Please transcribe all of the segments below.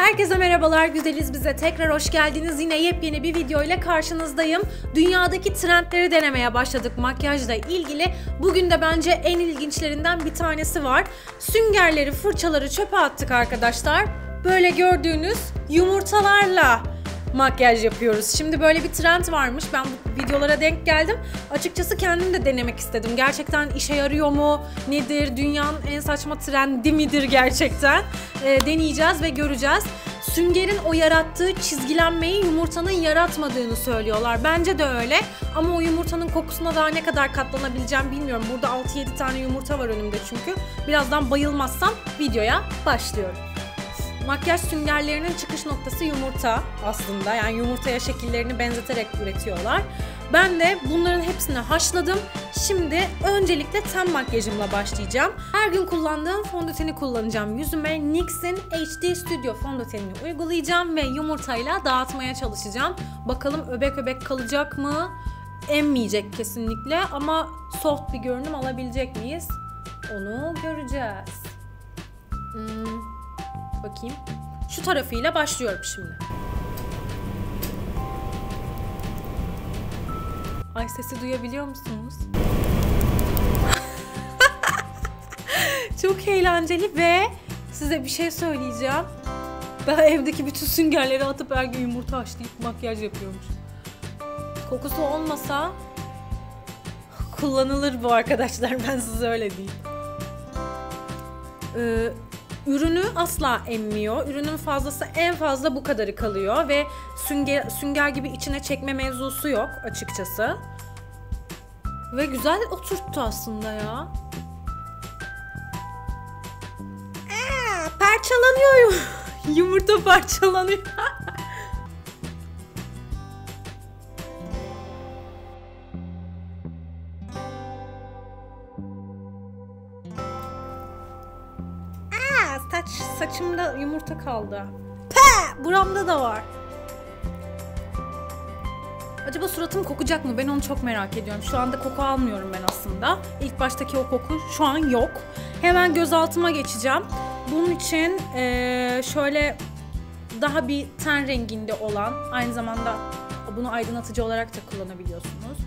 Herkese merhabalar güzeliz bize tekrar hoş geldiniz. Yine yepyeni bir video ile karşınızdayım. Dünyadaki trendleri denemeye başladık makyajla ilgili. Bugün de bence en ilginçlerinden bir tanesi var. Süngerleri, fırçaları çöpe attık arkadaşlar. Böyle gördüğünüz yumurtalarla makyaj yapıyoruz. Şimdi böyle bir trend varmış. Ben bu videolara denk geldim. Açıkçası kendim de denemek istedim. Gerçekten işe yarıyor mu? Nedir? Dünyanın en saçma trendi midir gerçekten? E, deneyeceğiz ve göreceğiz. Süngerin o yarattığı çizgilenmeyi yumurtanın yaratmadığını söylüyorlar. Bence de öyle. Ama o yumurtanın kokusuna daha ne kadar katlanabileceğim bilmiyorum. Burada 6-7 tane yumurta var önümde çünkü. Birazdan bayılmazsam videoya başlıyorum. Makyaj süngerlerinin çıkış noktası yumurta aslında. Yani yumurtaya şekillerini benzeterek üretiyorlar. Ben de bunların hepsini haşladım. Şimdi öncelikle ten makyajımla başlayacağım. Her gün kullandığım fondöteni kullanacağım. Yüzüme NYX'in HD Studio fondötenini uygulayacağım ve yumurtayla dağıtmaya çalışacağım. Bakalım öbek öbek kalacak mı? Emmeyecek kesinlikle ama soft bir görünüm alabilecek miyiz? Onu göreceğiz. Hmm. Bakayım. Şu tarafıyla başlıyorum şimdi. Ay sesi duyabiliyor musunuz? Çok eğlenceli ve size bir şey söyleyeceğim. Ben evdeki bütün süngerleri atıp her gün yumurta haşlayıp makyaj yapıyormuş. Kokusu olmasa kullanılır bu arkadaşlar ben size öyle diyeyim. Ee, ürünü asla emmiyor. Ürünün fazlası en fazla bu kadarı kalıyor ve sünger, sünger gibi içine çekme mevzusu yok açıkçası. Ve güzel oturttu aslında ya. Aa, parçalanıyor. Yumurta parçalanıyor. saçımda yumurta kaldı. Pe! Buramda da var. Acaba suratım kokacak mı? Ben onu çok merak ediyorum. Şu anda koku almıyorum ben aslında. İlk baştaki o koku şu an yok. Hemen gözaltıma geçeceğim. Bunun için ee, şöyle daha bir ten renginde olan, aynı zamanda bunu aydınlatıcı olarak da kullanabiliyorsunuz.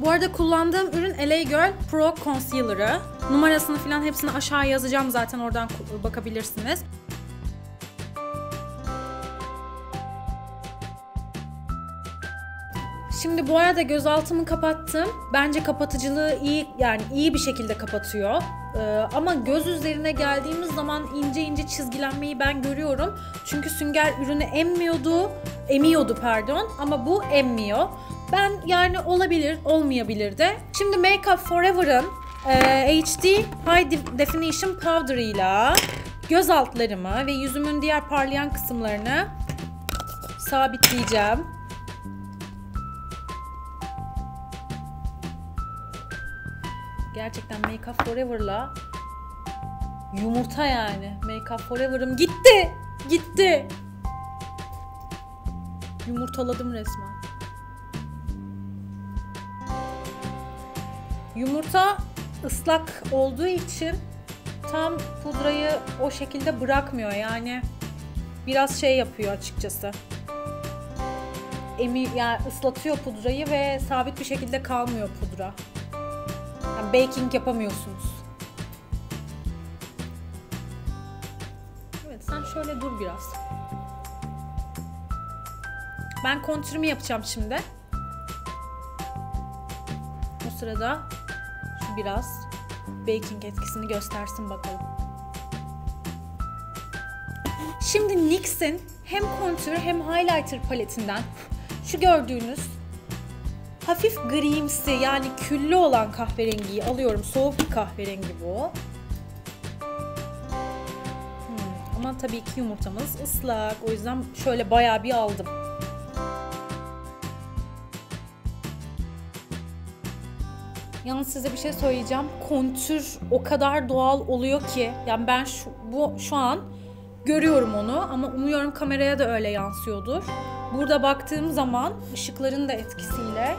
Bu arada kullandığım ürün LA Girl Pro Concealer'ı. Numarasını falan hepsini aşağı yazacağım zaten oradan bakabilirsiniz. Şimdi bu arada gözaltımı kapattım. Bence kapatıcılığı iyi yani iyi bir şekilde kapatıyor. Ee, ama göz üzerine geldiğimiz zaman ince ince çizgilenmeyi ben görüyorum. Çünkü sünger ürünü emmiyordu, emiyordu pardon ama bu emmiyor. Ben yani olabilir, olmayabilir de. Şimdi Make Up Forever'ın e, HD High Definition Powder ile göz altlarımı ve yüzümün diğer parlayan kısımlarını sabitleyeceğim. Gerçekten Make Up Forever'la yumurta yani. Make Up Forever'ım gitti. Gitti. Yumurtaladım resmen. Yumurta ıslak olduğu için tam pudrayı o şekilde bırakmıyor. Yani biraz şey yapıyor açıkçası. Emi yani ıslatıyor pudrayı ve sabit bir şekilde kalmıyor pudra. Yani baking yapamıyorsunuz. Evet sen şöyle dur biraz. Ben kontürümü yapacağım şimdi. O sırada biraz baking etkisini göstersin bakalım. Şimdi NYX'in hem kontür hem highlighter paletinden şu gördüğünüz hafif grimsi yani küllü olan kahverengiyi alıyorum. Soğuk bir kahverengi bu. Hmm, ama tabii ki yumurtamız ıslak. O yüzden şöyle bayağı bir aldım. Yalnız size bir şey söyleyeceğim. Kontür o kadar doğal oluyor ki. Yani ben şu, bu şu an görüyorum onu ama umuyorum kameraya da öyle yansıyordur. Burada baktığım zaman ışıkların da etkisiyle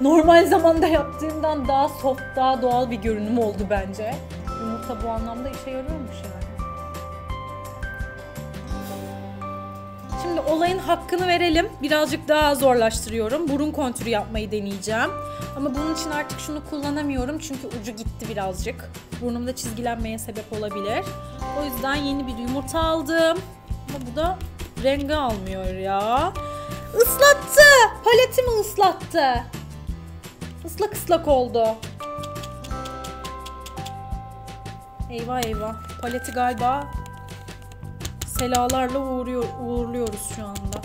normal zamanda yaptığımdan daha soft, daha doğal bir görünüm oldu bence. Yumurta bu anlamda işe yarıyormuş yani. Şimdi olayın hakkını verelim. Birazcık daha zorlaştırıyorum. Burun kontürü yapmayı deneyeceğim. Ama bunun için artık şunu kullanamıyorum çünkü ucu gitti birazcık. Burnumda çizgilenmeye sebep olabilir. O yüzden yeni bir yumurta aldım. Ama bu da rengi almıyor ya. Islattı. Paletimi ıslattı. Islak ıslak oldu. Eyvah eyvah. Paleti galiba selalarla uğruyor, uğurluyoruz şu anda.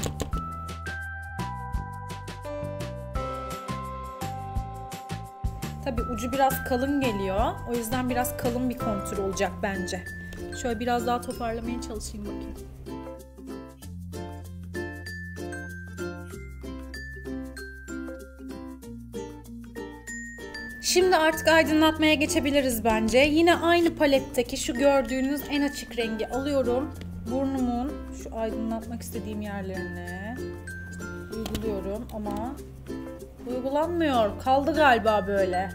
Tabi ucu biraz kalın geliyor. O yüzden biraz kalın bir kontür olacak bence. Şöyle biraz daha toparlamaya çalışayım bakayım. Şimdi artık aydınlatmaya geçebiliriz bence. Yine aynı paletteki şu gördüğünüz en açık rengi alıyorum. Burnumun şu aydınlatmak istediğim yerlerine uyguluyorum ama uygulanmıyor. Kaldı galiba böyle.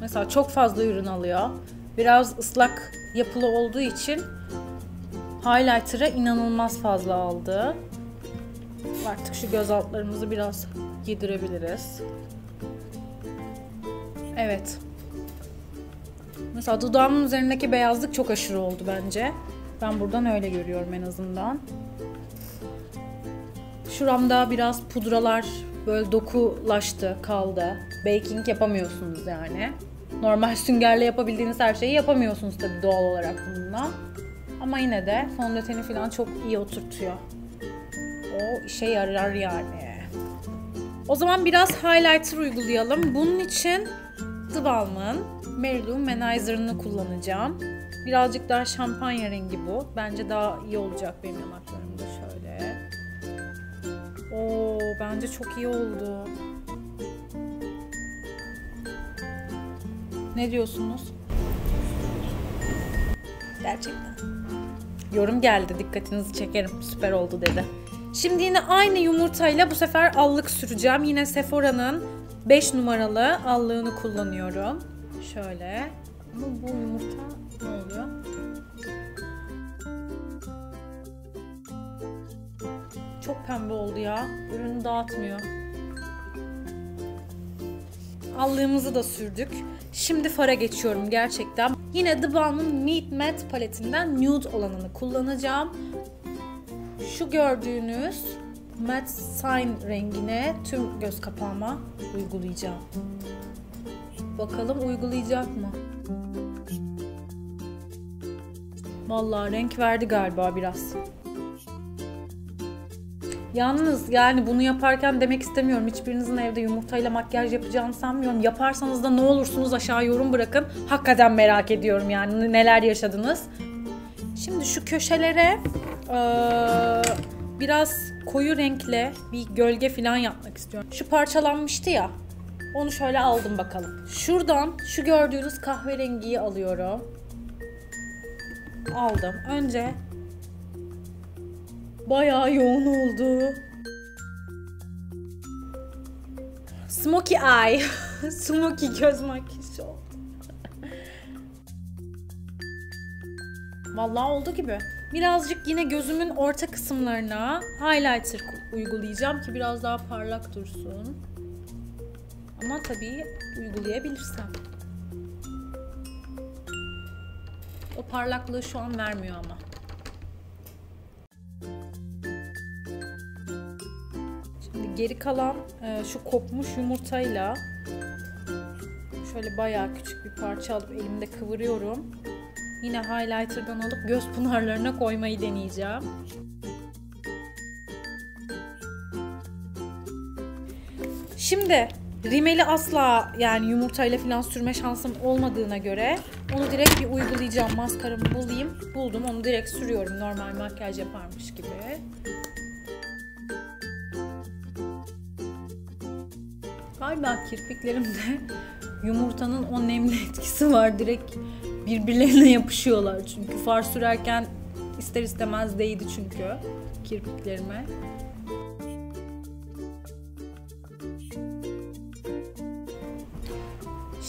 Mesela çok fazla ürün alıyor. Biraz ıslak yapılı olduğu için highlighter'a inanılmaz fazla aldı. Artık şu göz altlarımızı biraz yedirebiliriz. Evet. Mesela dudağımın üzerindeki beyazlık çok aşırı oldu bence. Ben buradan öyle görüyorum en azından. Şuramda biraz pudralar böyle dokulaştı, kaldı. Baking yapamıyorsunuz yani. Normal süngerle yapabildiğiniz her şeyi yapamıyorsunuz tabii doğal olarak bununla. Ama yine de fondöteni falan çok iyi oturtuyor. O işe yarar yani. O zaman biraz highlighter uygulayalım. Bunun için The Balm'ın Mary Lou Manizer'ını kullanacağım. Birazcık daha şampanya rengi bu. Bence daha iyi olacak benim yanaklarımda şöyle. Oo, bence çok iyi oldu. Ne diyorsunuz? Gerçekten. Yorum geldi. Dikkatinizi çekerim. Süper oldu dedi. Şimdi yine aynı yumurtayla bu sefer allık süreceğim. Yine Sephora'nın 5 numaralı allığını kullanıyorum. Şöyle. Ama bu yumurta ne oluyor? Çok pembe oldu ya. Ürünü dağıtmıyor. Allığımızı da sürdük. Şimdi fara geçiyorum gerçekten. Yine The Balm'ın Meat Matte paletinden nude olanını kullanacağım. Şu gördüğünüz Matte Sign rengine tüm göz kapağıma uygulayacağım. Bakalım uygulayacak mı? Vallahi renk verdi galiba biraz. Yalnız yani bunu yaparken demek istemiyorum. Hiçbirinizin evde yumurtayla makyaj yapacağını sanmıyorum. Yaparsanız da ne olursunuz aşağı yorum bırakın. Hakikaten merak ediyorum yani neler yaşadınız. Şimdi şu köşelere ee, biraz koyu renkle bir gölge falan yapmak istiyorum. Şu parçalanmıştı ya. Onu şöyle aldım bakalım. Şuradan şu gördüğünüz kahverengiyi alıyorum. Aldım. Önce bayağı yoğun oldu. Smoky eye. Smoky göz makyajı oldu. Vallahi oldu gibi. Birazcık yine gözümün orta kısımlarına highlighter uygulayacağım ki biraz daha parlak dursun. Ama tabii uygulayabilirsem. O parlaklığı şu an vermiyor ama. Şimdi geri kalan e, şu kopmuş yumurtayla şöyle bayağı küçük bir parça alıp elimde kıvırıyorum. Yine highlighter'dan alıp göz pınarlarına koymayı deneyeceğim. Şimdi rimeli asla yani yumurtayla falan sürme şansım olmadığına göre onu direkt bir uygulayacağım. Maskaramı bulayım. Buldum onu direkt sürüyorum normal makyaj yaparmış gibi. Galiba kirpiklerimde yumurtanın o nemli etkisi var. Direkt birbirlerine yapışıyorlar çünkü far sürerken ister istemez değdi çünkü kirpiklerime.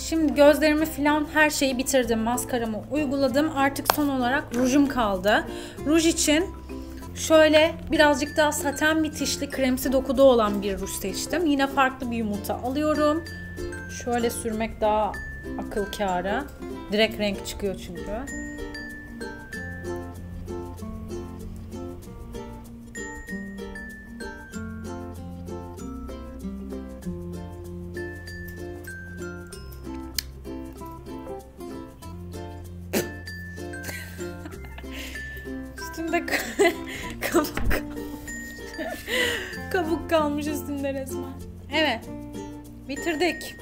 Şimdi gözlerimi falan her şeyi bitirdim. Maskaramı uyguladım. Artık son olarak rujum kaldı. Ruj için şöyle birazcık daha saten bitişli kremsi dokuda olan bir ruj seçtim. Yine farklı bir yumurta alıyorum. Şöyle sürmek daha akıl kârı. Direkt renk çıkıyor çünkü. Üstünde ka- kabuk kabuk kalmış üstünde resmen. Evet. Bitirdik.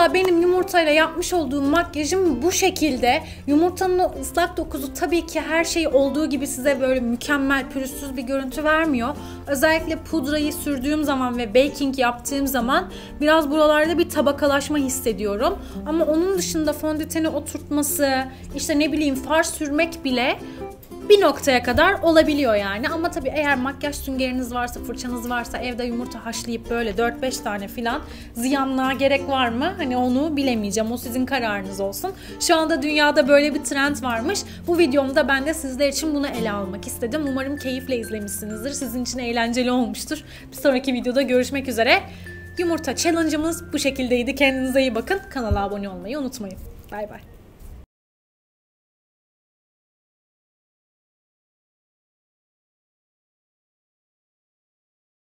Valla benim yumurtayla yapmış olduğum makyajım bu şekilde. Yumurtanın o ıslak dokusu tabii ki her şey olduğu gibi size böyle mükemmel pürüzsüz bir görüntü vermiyor. Özellikle pudrayı sürdüğüm zaman ve baking yaptığım zaman biraz buralarda bir tabakalaşma hissediyorum. Ama onun dışında fondöteni oturtması, işte ne bileyim far sürmek bile bir noktaya kadar olabiliyor yani. Ama tabii eğer makyaj süngeriniz varsa, fırçanız varsa evde yumurta haşlayıp böyle 4-5 tane filan ziyanlığa gerek var mı? Hani onu bilemeyeceğim. O sizin kararınız olsun. Şu anda dünyada böyle bir trend varmış. Bu videomda ben de sizler için bunu ele almak istedim. Umarım keyifle izlemişsinizdir. Sizin için eğlenceli olmuştur. Bir sonraki videoda görüşmek üzere. Yumurta challenge'ımız bu şekildeydi. Kendinize iyi bakın. Kanala abone olmayı unutmayın. Bay bay.